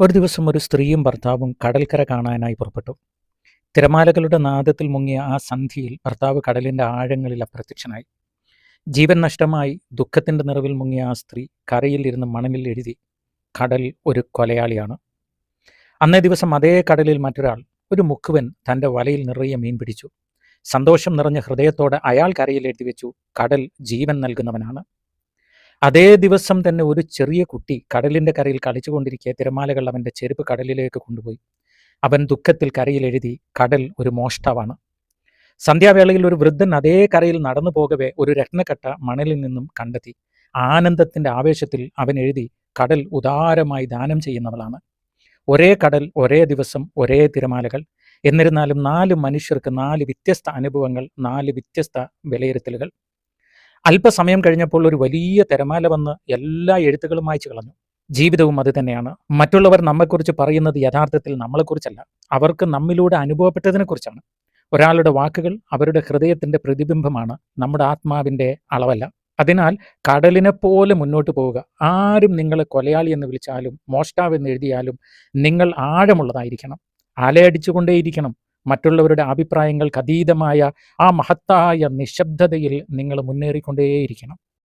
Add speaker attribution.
Speaker 1: ഒരു ദിവസം ഒരു സ്ത്രീയും ഭർത്താവും കടൽക്കര കാണാനായി പുറപ്പെട്ടു. തിരമാലകളുടെ നാദത്തിൽ മുങ്ങിയ ആ സന്ധിയിൽ ഭർത്താവ് കടലിന്റെ ആഴങ്ങളിൽ അപ്രത്യക്ഷനായി. ജീവൻ നഷ്ടമായി ദുഃഖത്തിന്റെ നിറവിൽ മുങ്ങിയ ആ സ്ത്രീ കരയിൽ ഇരുന്ന് മണലിൽ എഴുതി കടൽ ഒരു കൊലയാളിയാണ്. അന്നേ ദിവസം അതേ കടലിൽ മറ്റൊരാൾ ഒരു മുക്കുവൻ തന്റെ വലയിൽ നിറയെ മീൻ പിടിച്ചു. സന്തോഷം നിറഞ്ഞ ഹൃദയത്തോടെ അയാൾ കരയിൽ എഴുതി വെച്ചു കടൽ ജീവൻ നൽകുന്നവനാണ്. അതേ ദിവസം തന്നെ ഒരു ചെറിയ കുട്ടി കടലിന്റെ കരയിൽ കളിച്ചുകൊണ്ടിരിക്കെ തിരമാലകൾ അവന്റെ ചെരുപ്പ് കടലിലേക്ക് കൊണ്ടുപോയി. അവൻ ദുഃഖത്തിൽ കരയിൽ എഴുതി കടൽ ഒരു മോഷ്ടാവാണ്. സന്ധ്യാവേളയിൽ ഒരു വൃദ്ധൻ അതേ കരയിൽ നടന്നു പോകവേ ഒരു രത്നക്കട്ട മണലിൽ നിന്നും കണ്ടെത്തി. ആനന്ദത്തിന്റെ ആവേശത്തിൽ അവൻ എഴുതി കടൽ ഉദാരമായി ദാനം ചെയ്യുന്നവളാണ്. ഒരേ കടൽ ഒരേ ദിവസം ഒരേ തിരമാലകൾ. എന്നിരുന്നാലും നാല് മനുഷ്യർക്ക് നാല് വ്യത്യസ്ത അനുഭവങ്ങൾ നാല് വ്യത്യസ്ത വിലയിരുത്തലുകൾ. അല്പസമയം കഴിഞ്ഞപ്പോൾ ഒരു വലിയ തിരമാല വന്ന് എല്ലാ എഴുത്തുകളും വായിച്ചു കളഞ്ഞു. ജീവിതവും അത് തന്നെയാണ്. മറ്റുള്ളവർ നമ്മെക്കുറിച്ച് പറയുന്നത് യഥാർത്ഥത്തിൽ നമ്മളെക്കുറിച്ചല്ല. അവർക്ക് നമ്മിലൂടെ അനുഭവപ്പെട്ടതിനെക്കുറിച്ചാണ്. ഒരാളുടെ വാക്കുകൾ അവരുടെ ഹൃദയത്തിന്റെ പ്രതിബിംബമാണ്. നമ്മുടെ ആത്മാവിന്റെ അളവല്ല. അതിനാൽ കടലിനെ പോലെ മുന്നോട്ട് പോവുക. ആരും നിങ്ങളെ കൊലയാളി എന്ന് വിളിച്ചാലും മോഷ്ടാവ് എന്ന് എഴുതിയാലും നിങ്ങൾ ആഴമുള്ളതായിരിക്കണം. അലയടിച്ചുകൊണ്ടേയിരിക്കണം. മറ്റുള്ളവരുടെ അഭിപ്രായങ്ങൾക്ക് അതീതമായ ആ മഹത്തായ നിശബ്ദതയിൽ നിങ്ങൾ മുന്നേറിക്കൊണ്ടേയിരിക്കണം.